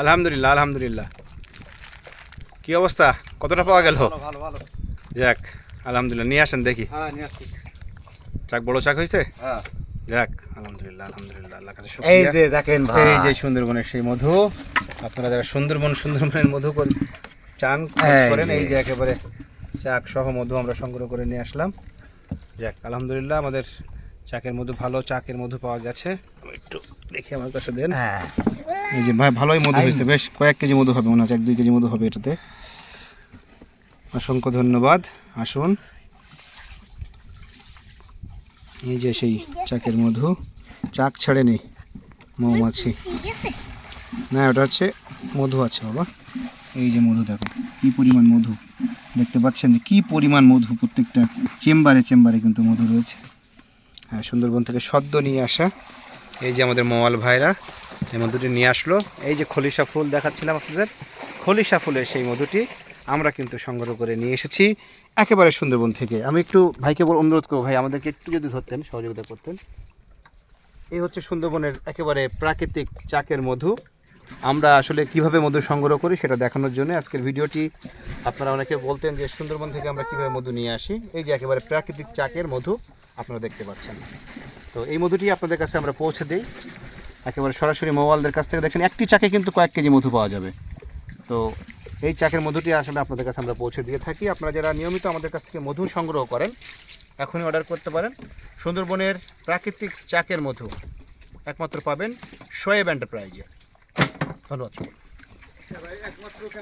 আলহামদুলিল্লাহ আলহামদুলিল্লাহ। কি অবস্থা? কতটা পাওয়া গেল? ভালো ভালো ভালো। যাক আলহামদুলিল্লাহ নিয়ে আসেন দেখি। হ্যাঁ চাক বড় চাক হয়েছে হ্যাঁ। যাক আলহামদুলিল্লাহ আলহামদুলিল্লাহ আল্লাহ কাছে এই যে দেখেন ভাই। এই যে সুন্দরবনের সেই মধু আপনারা যারা সুন্দরবন সুন্দরবনের মধু চান করেন এই যে একেবারে চাক সহ মধু আমরা সংগ্রহ করে নিয়ে আসলাম। যাক আলহামদুলিল্লাহ আমাদের চাকের মধু ভালো চাকের মধু পাওয়া গেছে। একটু দেখি আমার কাছে দেন। হ্যাঁ। এই যে ভাই ভালোই মধু হয়েছে বেশ কয়েক কেজি মধু হবে মনে হচ্ছে এক দুই কেজি মধু হবে এটাতে। অসংখ্য ধন্যবাদ আসুন। এই যে সেই চাকের মধু চাক ছেড়ে নেই মৌমাছি। না ওটা হচ্ছে মধু আছে বাবা। এই যে মধু দেখো কি পরিমাণ মধু। দেখতে পাচ্ছেন যে কি পরিমাণ মধু প্রত্যেকটা চেম্বারে চেম্বারে কিন্তু মধু রয়েছে। হ্যাঁ সুন্দরবন থেকে সদ্য নিয়ে আসা এই যে আমাদের মোয়াল ভাইরা এই মধুটি নিয়ে আসলো। এই যে খলিশা ফুল দেখাচ্ছিলাম আপনাদের, খলিশা ফুলের সেই মধুটি আমরা কিন্তু সংগ্রহ করে নিয়ে এসেছি একেবারে সুন্দরবন থেকে। আমি একটু ভাইকে অনুরোধ করব, ভাই আমাদেরকে একটু যদি ধরতেন, সহযোগিতা করতেন। এই হচ্ছে সুন্দরবনের একেবারে প্রাকৃতিক চাকের মধু। আমরা আসলে কীভাবে মধু সংগ্রহ করি সেটা দেখানোর জন্য আজকের ভিডিওটি। আপনারা অনেকে বলতেন যে সুন্দরবন থেকে আমরা কীভাবে মধু নিয়ে আসি। এই যে একেবারে প্রাকৃতিক চাকের মধু আপনারা দেখতে পাচ্ছেন। তো এই মধুটি আপনাদের কাছে আমরা পৌঁছে দিই। একেবারে সরাসরি মোবাইলদের কাছ থেকে দেখছেন, একটি চাকে কিন্তু কয়েক কেজি মধু পাওয়া যাবে। তো এই চাকের মধুটি আসলে আপনাদের কাছে আমরা পৌঁছে দিয়ে থাকি। আপনারা যারা নিয়মিত আমাদের কাছ থেকে মধু সংগ্রহ করেন, এখনই অর্ডার করতে পারেন। সুন্দরবনের প্রাকৃতিক চাকের মধু একমাত্র পাবেন শোয়েব এন্টারপ্রাইজে। ধন্যবাদ।